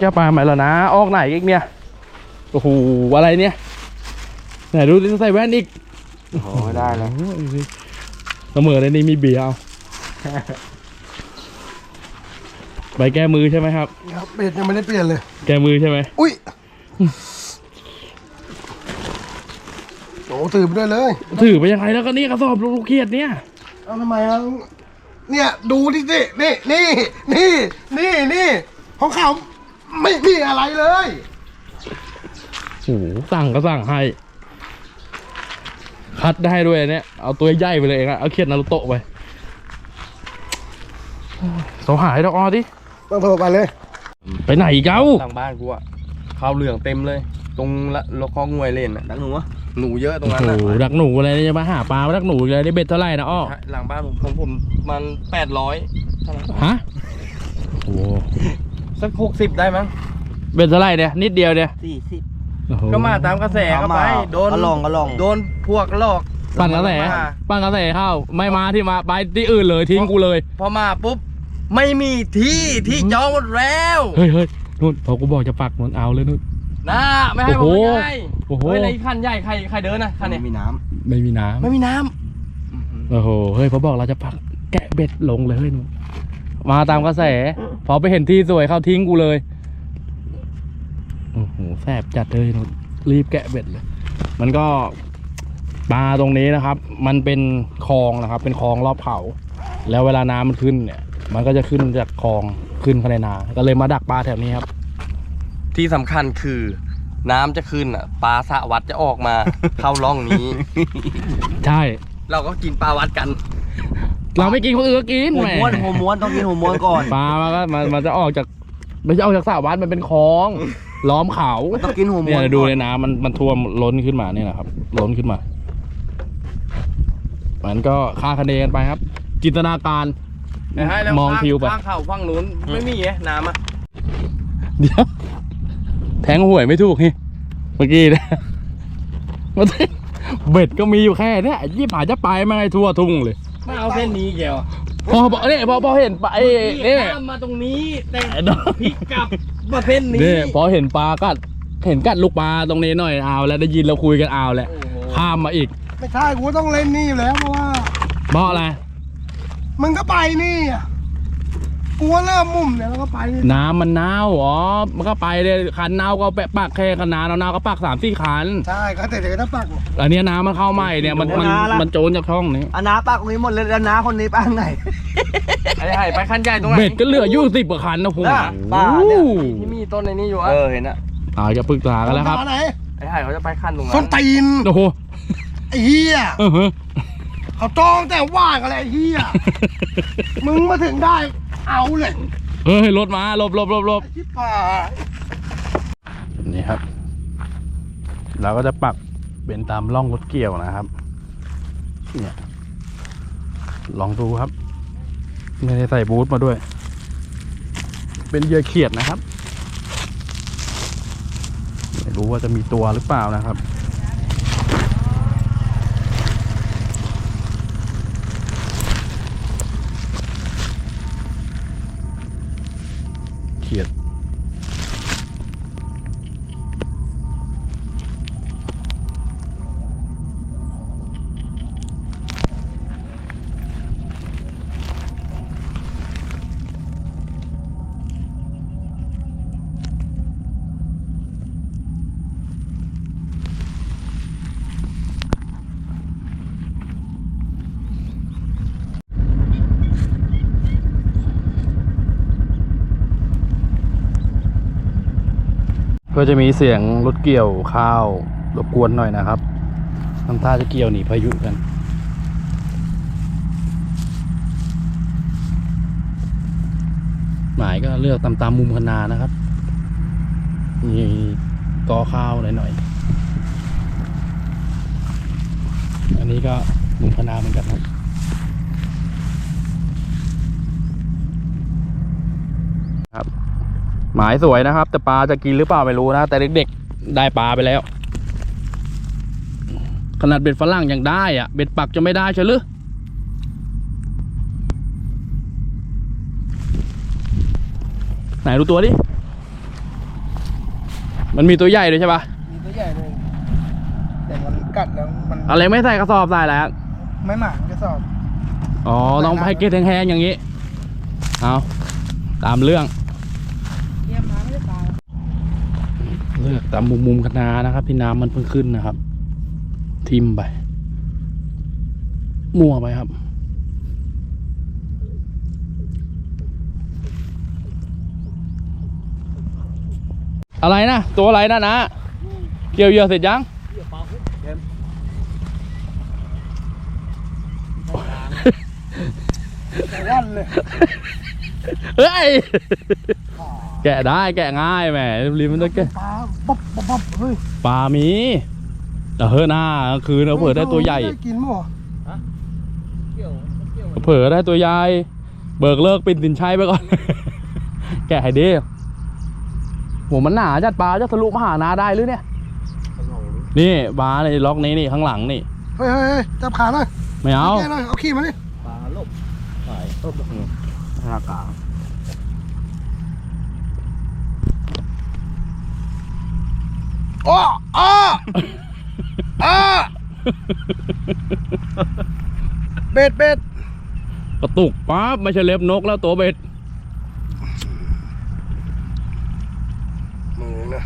แก้วปลาใหม่แล้วนะ ออกไหนอีกเนี่ย โอ้โห อะไรเนี่ย ไหนดูดิใส่แว่นอีกโอ้ได้เลยเสมอเลยนี่มีเบียร์เอาไปแก้มือใช่ไหมครับ ครับเบ็ดยังไม่ได้เปลี่ยนเลย แก้มือใช่ไหมอุ้ยโอ้ตื่นไปด้วยเลย ถือไปยังไงแล้วก็นี่กระสอบลูกเขียดเนี่ยเอาทำไมอะเนี่ยดูดิสินี่นี่นี่นี่นี่ของเขา ไม่มีอะไรเลยโอ้โหสั่งก็สั่งให้ คัดได้ด้วยอันเนี่ย เอาตัวใหญ่ไปเลยเองอะเอาเขียดนารุโตะไปโซหายดอกออดิ ต้องโทรไปเลย ไปไหนอีกเจ้าหลังบ้านกูอะข้าวเหลืองเต็มเลย ตรงละลคองวยเล่นอะดักหนูอะหนูเยอะตรงนั้นโอ้อะโหดักหนูอะไรเนี่ยจะมาหาปลาดักหนูอะไรได้เบ็ดเท่าไหร่นะอ้อใช่หลังบ้านผมของผมมันแปดร้อยเท่าไหร่ฮะ โอ้โห สักหกสิบได้มั้งเบ็ดเท่าไหร่เนี่ยนิดเดียวเนี่ยสี่สิบโอ้โหก็มาตามกระแสก็ไปโดนก็ลองก็ลองโดนพวกหลอกปั่นกระแสมาปั่นกระแสเข้าไม่มาที่มาไปที่อื่นเลยทิ้งกูเลยพอมาปุ๊บไม่มีที่ที่จองหมดแล้วเฮ้ยเฮ้ยนู่นพอกูบอกจะปักนู่นเอาเลยนู่น นะไม่ให้ผโอ้มโหไม่ให้โอ้โหเฮ้ยอะไรคันใหญ่ใครใครเดินนะคันเนี้ยมีน้ไม่มีน้ไม่มีน้ำโอ้โหเฮ้ยพอบอกเราจะปักแกะเบ็ดลงเลยเฮ้ยนู่น มาตามกระแส พอไปเห็นที่สวยเขาทิ้งกูเลย โอ้โหแสบจัดเลยนู่นรีบแกะเบ็ดเลย มันก็ปลาตรงนี้นะครับ มันเป็นคลองนะครับ เป็นคลองรอบเขา แล้วเวลาน้ำมันขึ้นเนี่ย มันก็จะขึ้นจากคลองขึ้นเข้าในนา ก็เลยมาดักปลาแถวนี้ครับำที่สำคัญคือน้ำจะขึ้นอะปลาสะวัดจะออกมา เข้าร่องนี้ ใช่ เราก็กินปลาวัดกัน เราไม่กินคนอื่นก็กินำหัวแหมม้วนหัวม้วนต้องกินหัวม้วนก่อนปลามันก็มันมันจะออกจากไม่ใช่ออกจากสระวัดมันเป็นคลอง ล้อมเขาต้องกินหัวม้เนี่วยนดูก่อนเลยนะมันมันท่วมล้นขึ้นมาเนี่ยนะครับ ล้นขึ้นมา มันก็ค่าคะเนกันไปครับ จินตนาการ แต่ให้แล้วมองทิวไป ข้างเขาฝั่งนู้นไม่มีไงน้ำอะเดี๋ยวแทงหวยไม่ถูกนี่เมื่อกี้นะมันเบ็ดก็มีอยู่แค่เนี้ยยี่ผาจะไปมาไงทั่วทุ่งเลย ไม่เอาเส้นนี้แกวอะพอพอเนี่ยพอพอเห็นปลาเอ้ยนี่เนี่ยข้ามมาตรงนี้แต่ไอ้ดอกพลิกกลับมาเส้นนี้เนี่ยพอเห็นปลากัดเห็นกัดลูกปลาตรงนี้หน่อยเอาแล้วได้ยินเราคุยกันเอาแล้วโอ้โหข้ามมาอีก ไม่ใช่กูต้องเล่นนี่อยู่แล้วเพราะว่าเพราะอะไรมึงก็ไปนี่อะ กูว่าเริ่มมุ่มเนี่ยแล้วก็ไปนี่น้ำมันเน่าอ๋อมันก็ไปเลยคันเน่าก็แปะปักแค่คันนาเน่าๆก็ปักสามสี่คันใช่ก็แต่เดี๋ยวถ้าปักอันเนี้ยน้ำมันเข้าใหม่เนี่ยมันมันมันโจรจากช่องนี้อันน้าปากตรงนี้หมดเลยแล้วน้าคนนี้ปากไหนไอ้ไห่ไปขั้นใหญ่ตรงไหนเบ็ดก็เหลืออยู่สิบกว่าคันนะผมน่ะบ้าเนี่ยที่มีต้นในนี้อยู่อะเออเห็นอะอ่าจะปรึกษากันแล้วครับตอนไหนไอ้ไห่เขาจะไปขั้นตรงนั้ส้นนตีนโอ้โหไอ้เหี้ยเออเฮ้ยเขาจองแต่ว่างอะไรไอ้เหี้ยมึงมาถึงได้ เอาเลยเฮ้ยรถมาหลบหลบหลบหลบชิบหายนี่ครับ เราก็จะปักเป็นตามร่องรถเกี่ยวนะครับ เนี่ย ลองดูครับ ไม่ได้ใส่บูทมาด้วย เป็นเหยื่อเขียดนะครับ ไม่รู้ว่าจะมีตัวหรือเปล่านะครับ ก็จะมีเสียงรถเกี่ยวข้าวรบกวนหน่อยนะครับทำท่าจะเกี่ยวหนีพายุกันหมายก็เลือกตามตามมุมคนานะครับมีกอข้าวหน่อยๆอันนี้ก็มุมคนาเหมือนกันครับ ครับ หมายสวยนะครับ แต่ปลาจะกินหรือเปล่าไม่รู้นะ แต่เด็กๆได้ปลาไปแล้ว ขนาดเบ็ดฝรั่งยังได้อะเบ็ดปักจะไม่ได้เชียวหรือไหนดูตัวดิ มันมีตัวใหญ่ด้วยใช่ปะมีตัวใหญ่เลยแต่มันกัดแล้วมันอะไรไม่ใส่กระสอบใส่แล้วไม่หมานกระสอบ อ๋อ ต้องแพ็กเกจแห้งๆอย่างนี้ เอาตามเรื่อง เลือกตามมุมมุมๆคณานะครับที่น้ำมันเพิ่งขึ้นนะครับ ทิมไปมั่วไปครับ อะไรนะ ตัวอะไรนะนะเกี่ยวเหยื่อเสร็จยังวันเลย เฮ้ย แกะได้แกะง่ายแหมริมมันต้องแกะปลาบ๊อบบ๊อบบ๊อบเฮ้ยปลามีแต่เฮ้ยหน้ากลางคืนเราเผื่อได้ตัวใหญ่ได้กินมั้งเผื่อได้ตัวใหญ่เบิกเลิกปินสินชัยไปก่อน แกะให้ดีโหมันหนาจัดปลาจะทะลุมาหานาได้หรือเนี่ย นี่ปลาในล็อกนี้นี่ข้างหลังนี่ เฮ้ยเฮ้ยเฮ้ยจับขาหน่อยไม่เอา แกหน่อยเอาขี้มาดิปลาลบห น้ากลางอ้ออ้ออ้อเบ็ดเบ็ดกระตุกปั๊บไม่ใช่เล็บนกแล้วตัวเบ็ดมือนะ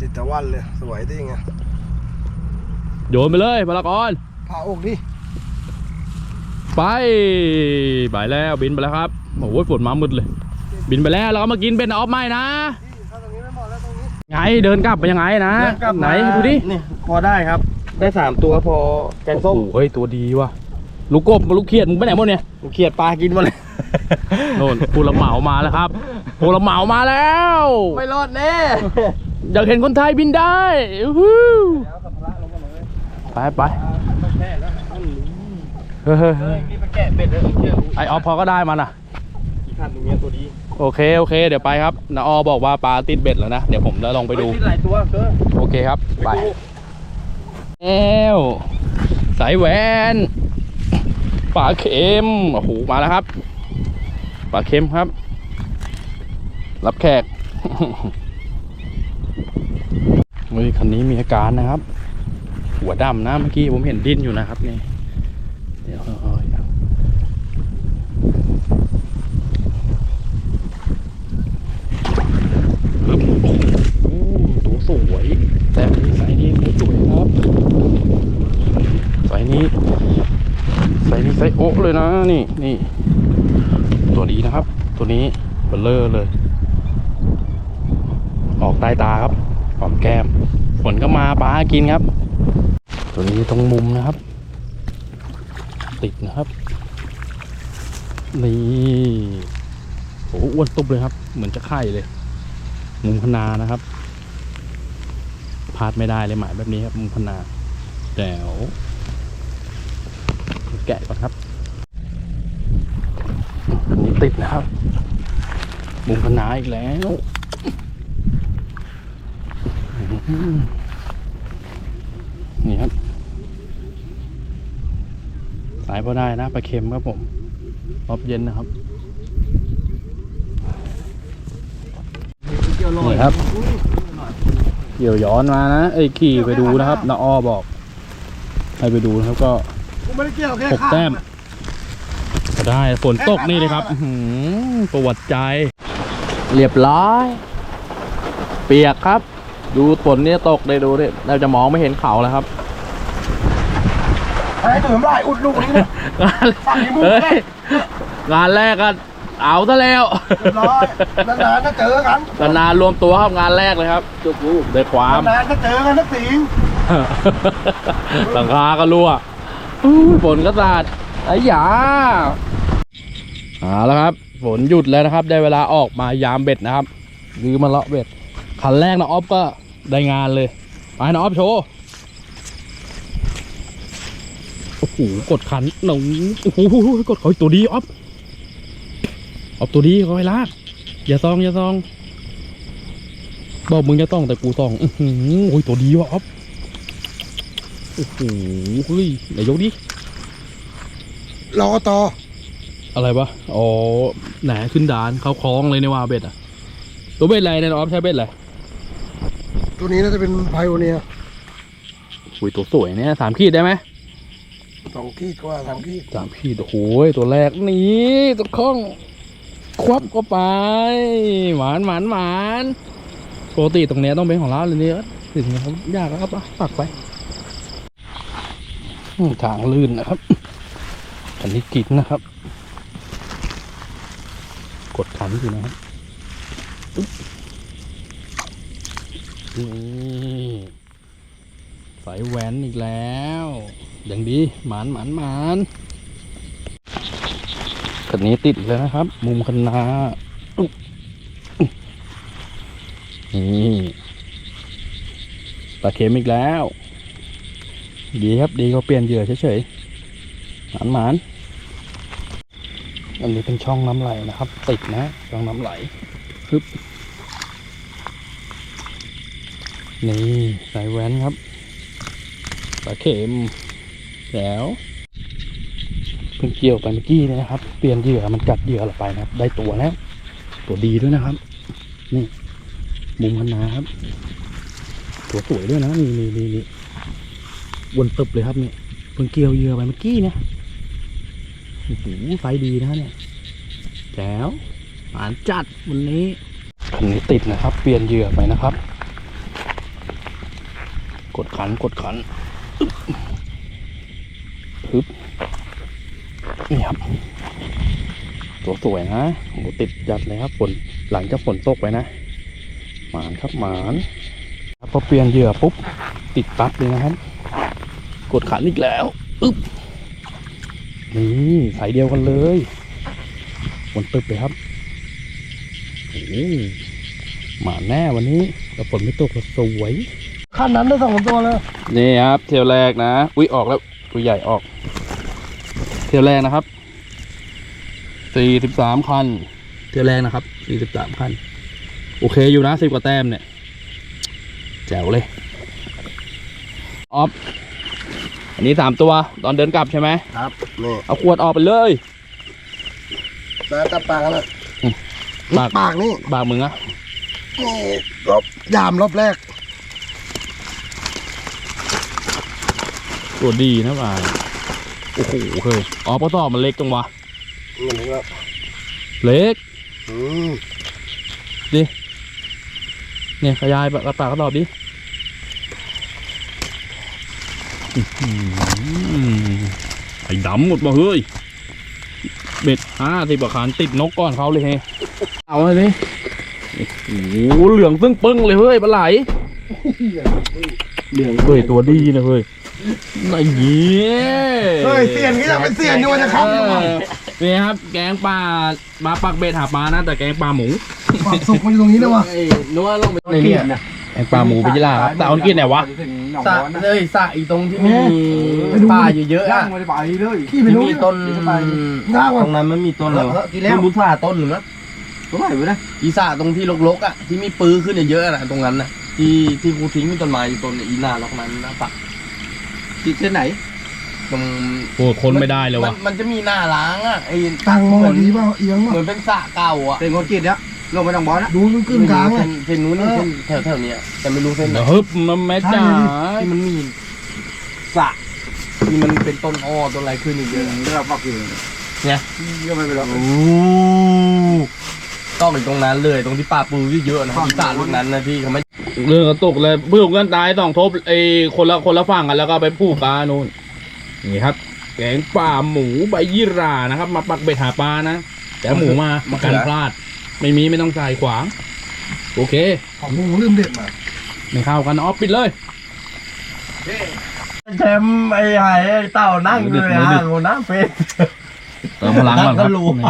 ติดตะวันเลย สวยดิไงโยนไปเลยพลากรผ่าอกดิ ไปไปแล้วบินไปแล้วครับโอ้ยฝนมามืดเลย บินไปแล้วเราก็มากินเป็นออฟไม่นะถ้าตรงนี้ไม่เหมาะแล้วตรงนี้ไงเดินกลับไปยังไงนะไหนดูดินี่พอได้ครับ ได้สามตัวพอแกงส้มโอ้โหเฮ้ยตัวดีว่ะลูกกบลูกเขียดมึงไปไหนหมดเนี่ยเขียดปลากินหมาเลยโน่นผู้รับเหมามาแล้วครับผู้รับเหมามาแล้ว ไม่รอดแน่อยากเห็นคนไทยบินได้อู้หูไปไป เฮ้ยเฮ้ยเฮ้ยนี่ไปแกะเป็ดเลยเชื่อไอออฟพอก็ได้มันอะกี่ขันตรงเนี้ยตัวดีโอเคโอเค เดี๋ยวไปครับนาออบอกว่าปลาติดเบ็ดแล้วนะ เดี๋ยวผมจะลองไปดู เฮ้ยมีหลายตัวเกินโอเคครับ ไปแล้วสายแหวนปลาเค็มโอ้โหมาแล้วครับปลาเค็มครับ รับแขก เฮ้ยคันนี้มีอาการนะครับ หัวดำนะเมื่อกี้ผมเห็นดิ้นอยู่นะครับนี่เดี๋ยวเอาเอาปึ๊บโอ้โหตัวสวย แต่มีสายนี้ตัวสวยครับสายนี้สายนี้สายโอ๊กเลยนะนี่นี่ ตัว นะครับ ตัวนี้เบลเลอร์เลย ออกใต้ตาครับหอมแก้มฝนก็มาปลากินครับ ตัวนี้ตรงมุมนะครับ ติดนะครับนี่โอ้อ้วนตุบเลยครับ เหมือนจะไข่เลย มุมพนานะครับพลาดไม่ได้เลยหมายแบบนี้ครับ มุมพนาแจ๋วแกะก่อนครับ ติดนะครับมุมพนาอีกแล้วนี่ครับ สายพอได้นะปลาเค็มครับผมรอบเย็นนะครับนี่ครับ เกี่ยวย้อนมานะไอ้ขี่ไปดูนะครับนาอ้อบอก ให้ไปดูนะครับก็หกแต้ม ได้ฝนตกนี่เลยครับอื้อหือประวัติใจ เรียบร้อย เปียกครับ ดูฝนเนี่ยตกเลยดูเนี่ยเราจะมองไม่เห็นเขาแล้วครับไอ้ตื่นได้อุดลูกนี้นะงานฝั่งนี้มุมเฮ้แรยกงานแรกก็เอาซะแล้วเรียบร้อยนานๆก็เจอกันนานๆรวมตัวครับงานแรกเลยครับจุกลูกได้ความนานๆก็เจอกันนักสิงหลังคาก็รั่วอุ้ยฝนก็สาด ไอ้หยาเอาแล้วครับ ฝนหยุดแล้วนะครับ ได้เวลาออกมายามเบ็ดนะครับหรือมาเลาะเบ็ดคันแรกนะออฟก็ได้งานเลย ไปนะออฟโชว์โอ้โหกดคันหนูโอ้โหกดเขาตัวดีออฟออฟตัวดีเขาให้ลากอย่าซองอย่าซองบอกมึงจะต้องแต่กูซองอือหือโอ้ยตัวดีว่ะออฟโอ้โหเฮ้ยไหนยกดิ รอต่ออะไรวะอ๋อแหนขึ้นดานเขาคล้องเลยในว่าเบ็ดอะ ตัวเบ็ดอะไรเนี่ยน้องออฟใช้เบ็ดอะไรตัวนี้น่าจะเป็นไพโอเนียอุ้ยตัวสวยเนี่ยสามขีดได้ไหมสองขีดกว่าสามขีดสามขีดโอ้โหตัวแรกนี่ตัวข้อง ควับเข้าไป หวานหวานหวานปกติตรงเนี้ยต้องเป็นของเราเลยเนี่ยถึงเขายากแล้วครับอะปักไปอืมทางลื่นนะครับ อันนี้กินนะครับ กดขันอยู่นะครับนี่สายแหวนอีกแล้ว อย่างดีหมานหมานหมานคันนี้ติดแล้วนะครับ มุมคันนาอุ๊นี่ปลาเค็มอีกแล้ว ดีครับดีก็เปลี่ยนเหยื่อเฉยๆ หมานหมานอันนี้เป็นช่องน้ำไหลนะครับ ติดนะช่องน้ำไหลฮึบนี่สายแหวนครับปลาเค็มแล้วเพิ่งเกี่ยวไปเมื่อกี้นะครับ เปลี่ยนเหยื่อมันกัดเหยื่อเราไปนะครับ ได้ตัวแล้ว ตัวดีด้วยนะครับ นี่ มุมคันนาครับ ตัวสวยด้วยนะนี่นี่นี่นี่วนตึบเลยครับเนี่ยเพิ่งเกี่ยวเหยื่อไปเมื่อกี้เนี่ย โอ้โหไฟดีนะเนี่ยแจ๋วหวานจัดวันนี้คันนี้ติดนะครับ เปลี่ยนเหยื่อไปนะครับ กดขันกดขันปึ๊บนี่ครับ ตัวสวยนะโอ้ติดจัดเลยครับฝนหลังจากฝนตกไปนะ หมานครับหมานพอเปลี่ยนเหยื่อปุ๊บ ติดปั๊บเลยนะครับ กดขันอีกแล้ว อึ๊บ นี่สายเดียวกันเลยฝนตึบเลยครับโอ้โหหมาแน่วันนี้แต่ฝนไม่ตกก็สวยขั้นนั้นได้สองตัวเลยนี่ครับ เที่ยวแรกนะอุ้ยออกแล้วตัวใหญ่ออก เที่ยวแรกนะครับสี่สิบสามคัน เที่ยวแรกนะครับสี่สิบสามคัน โอเคอยู่นะสิบกว่าแต้มเนี่ยแจ๋วเลยออฟ อันนี้สามตัวตอนเดินกลับใช่ไหมครับนี่เอาขวดออกไปเลยตาตาปากกันละปากปากนี่บากมึงอะนี่รอบยามรอบแรกตัวดีนะบายโอ้โหเฮ้ยออฟก็ตอบมันเล็กจังวะมันก็เล็กอืมเนี่ยขยายปากปากก็ตอบดิอื้อหือ ไอ้ดำหมดบ่เฮ้ย เบ็ดห้าสิบกว่าคันติดนกก่อนเขาเลยเฮ้เอาเลยดิโอ้โหเหลืองซึ่งปึ้งเลยเฮ้ยปลาไหลเหลืองเฮ้ยตัวดีนะเฮ้ยไอ้เหี้ยเฮ้ยเสียนก็อยากเป็นเสียนอยู่วะนะครับเออนี่ครับ แกงปลาปลาปักเบ็ดหาปลานะแต่แกงปลาหมูความสุขมันอยู่ตรงนี้นะวะนัวลงไปในเนี่ย แกงปลาหมูไปยี่ลาครับแต่เอากินไหนวะสระเลยสระอีตรงที่มีป่าเยอะๆย่าอะงไม่ได้ไปเลยขี้ไปที่รู้มีต้นง่ายตว่ะรงนั้นมันมีต้นอะไรวะกินแล้วไม่รู้สระต้นหรือมั้งตัวไหนวะนะอีสระตรงที่รกๆอะที่มีปื้อขึ้นเยอะๆนะตรงนั้นนะที่ที่กูทิ้งมีต้นไม้อยู่ต้นเนี่ยอีหนาล็อกนั้นนะปะติดเส้นไหนตรงโอ้คนไม่ได้เลยวะมันมันจะมีหน้าล้างอะไอ้ตังมองดีเปล่าเอียงเหเปมือล่านเป็นสระเก่าอะเป็นคนกินเนี่ย ลงไปทางบอลนะดูมันกึ่งกลางเลเส้ยนเส้นนู้นนี่เส้นแถวแถวๆเนี้ยแต่ไม่รู้เส้นไหนเดี๋ยวฮึบมันแม่จ๋าที่มันมีสระที่มันเป็นต้นอ้อต้นอะไรขึ้นอีกเยอะที่เราปักอยู่เนี่ยก็ไม่เป็นไรโอ้ต้องอีกตรงนั้นเลยตรงที่ป่าปูเยอะๆนะอีสานลูกนั้นนะที่เขาไม่เรื่องกระตกเลยเพื่อนกันตายต้องทบไอ้คนละคนละฝั่งกันแล้วก็ไปผูกปลานู่นนี่ครับแกงปลาหมูใบยี่หรานะครับ มาปักเบ็ดหาปลานะแต่หมูมามากันพลาด ไม่มีไม่ต้องใส่ขวาง โอเคของผมลืมเด็ดมาไม่เข้ากันออฟปิดเลยแชมป์ไอ้ไห่ไอ้เต่านั่งเลยอะโงน้ำเฟสเติมพลังก่อนครับก็รู้นี่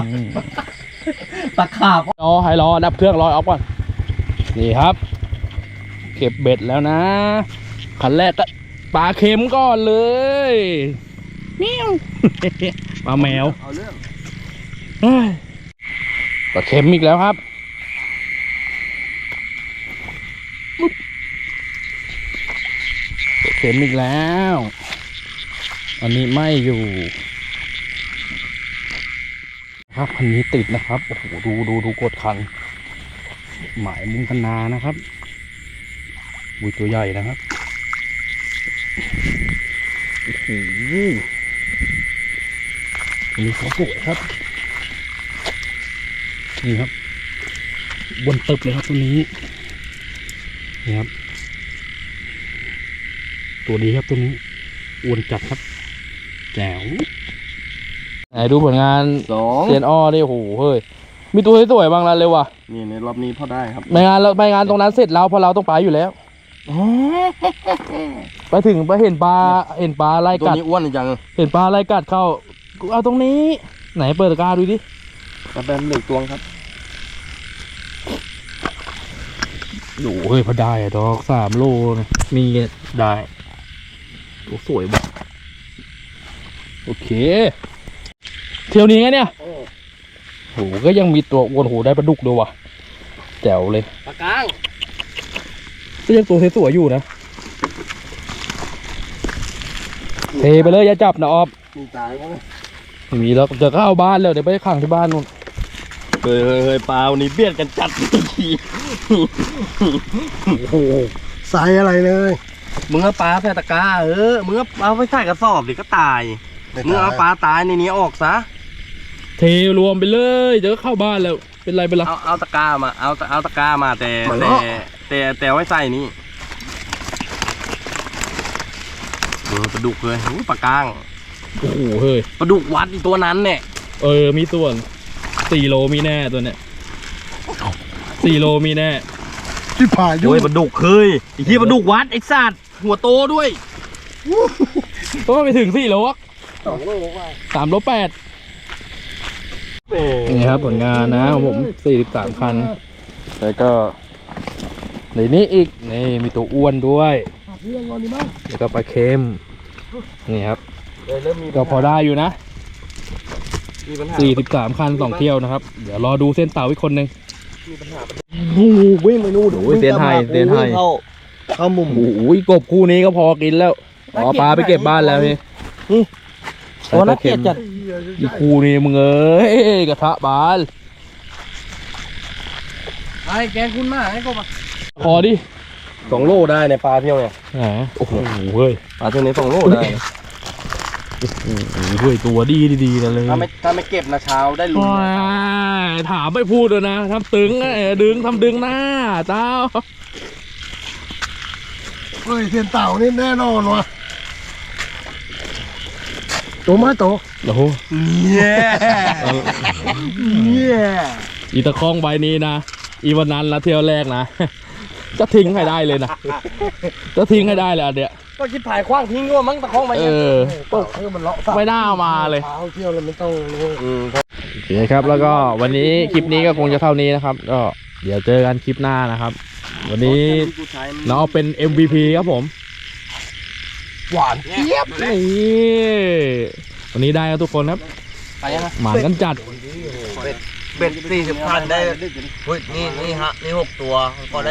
ตะขาบรอให้รอดับเครื่องรอออฟก่อนนี่ครับ เก็บเบ็ดแล้วนะขันแรกก็ปลาเค็มก่อนเลยเมียวปลาแมวเอาเรื่องเฮ้ย ปลาเค็มอีกแล้วครับปลาเค็มอีกแล้ว อันนี้ไม่อยู่ครับคันนี้ติดนะครับ โอ้โห ดูดูดูกดคัน หมายมุมคันนานะครับบุยตัวใหญ่นะครับ โอ้โหนี่เขาสวยครับ นี่ครับ บนตึบเลยครับตัวนี้นี่ครับ ตัวดีครับตัวนี้อ้วนจัดครับ แจ๋วไหนดูผลงานสองเซียนอ้อดิโอ้โหเฮ้ยมีตัวสวยๆบ้างละเร็วว่ะนี่ในรอบนี้พอได้ครับไม่งานเราไม่งานตรงนั้นเสร็จแล้วเพอเราต้องไปอยู่แล้วไปถึงไปเห็นปลาเห็นปลาไล่ตัวกัดนี้อ้วนจังเห็นปลาไล่กัดเข้ากูเอาตรงนี้ ไหนเปิดตะกร้าดูดิกระแบนเหล็กตวงครับ โอ้เฮ้ยพอได้อะดอกสามโลนะมีได้ตัวสวยบ่โอเค เที่ยวนี้ไงเนี่ยโหก็ยังมีตัวอ้วนโหได้ปลาดุกด้วยว่ะแจ๋วเลยปากกางก็ยังตัวสวยๆอยู่นะเทไปเลยอย่าจับนะออฟมีตายมั้งไม่มีแล้วจะเข้าบ้านแล้วเดี๋ยวไปขังที่บ้านนู่น เฮ้ยเฮ้ยเฮ้ยปลาวันนี้เบียดกันจัดทีโอ้โหใส่อะไรเลยมึงเอาปลาใส่ตะกร้าเออมึงเอาเอาไปใส่กระสอบดิก็ตายมึงเอาปลาตายในนี้ออกซะเทรวมไปเลยเดี๋ยวก็เข้าบ้านแล้วเป็นไรเป็นไรเอาเอาตะกร้ามาเอาเอาตะกร้ามาแต่แต่แต่แต่ไว้ใส่นี่เออปลาดุกเลยหูปลากางโอ้โหเฮ้ยปลาดุกวัดอีตัวนั้นเนี่ยเออมีส่วน สี่โลมีแน่ตัวเนี้ยสี่โลมีแน่ที่ผ่ายุ่โอ้ยงปลาดุกเคยไอ้ที่ปลาดุกวัดไอ้สัตว์หัวโตด้วยก็ไม่ถึงสี่โลอะสามโลแปดนี่ครับผลงานนะของผมสี่สิบสามคันแล้วก็ในนี้อีกนี่มีตัวอ้วนด้วยแล้วก็ปลาเค็มนี่ครับก็พอได้อยู่นะ มีปัญหาสี่สิบสามคันสองเที่ยวนะครับ เดี๋ยวรอดูเส้นเต่าอีกคนหนึ่งงูวิ่งไปนู่นโอ้ยเตียนไทยเตียนไทยเข้าเข้ามุมโอ้ยกบคู่นี้ก็พอกินแล้วอ๋อปลาไปเก็บบ้านแล้วพี่โอ้น่าเกลียดจัดอีกคู่นี้มึงเอ้ยกระทะบานไอ้แกคุณมาไอ้ก็มาพอดิสองโลได้ในปลาเที่ยวเนี่ยแหมโอ้โหเฮ้ยปลาเที่ยวนี้สองโลได้นะ โอ้โหเฮ้ยตัวดีดีๆนะเลยถ้าไม่ถ้าไม่เก็บนะเช้าได้ลุ้นว้ายถามไม่พูดเลยนะทำตึงไอ้ดึงทำดึงหน้าเจ้าเฮ้ยเทียนเต่านี่แน่นอนวะโตไหมโตโอ้โหเย้เยี่ยอีตะคองใบนี้นะอีวันนั้นละเที่ยวแรกนะ จะทิ้งให้ได้เลยนะ จะทิ้งให้ได้เลยอันเนี้ย ก็คิดผายคว้างทิ้งด้วยมั้งตะคองไปเอเนี่ยอตกเออมันเลาะสระไม่น่าเอามาเลย เท้าเที่ยวแล้วมันต้องนี่ อืมโอเคครับแล้วก็วันนี้คลิปนี้ก็คงจะเท่านี้นะครับ ก็เดี๋ยวเจอกันคลิปหน้านะครับ วันนี้น้องเอาเป็น MVP ครับผมหวานเจี๊ยบนี่วันนี้ได้ครับทุกคนครับไปยังไง หมานกันจัด เบ็ดสี่สิบพันได้เฮ้ยนี่นี่ฮะ นี่หกตัว พอได้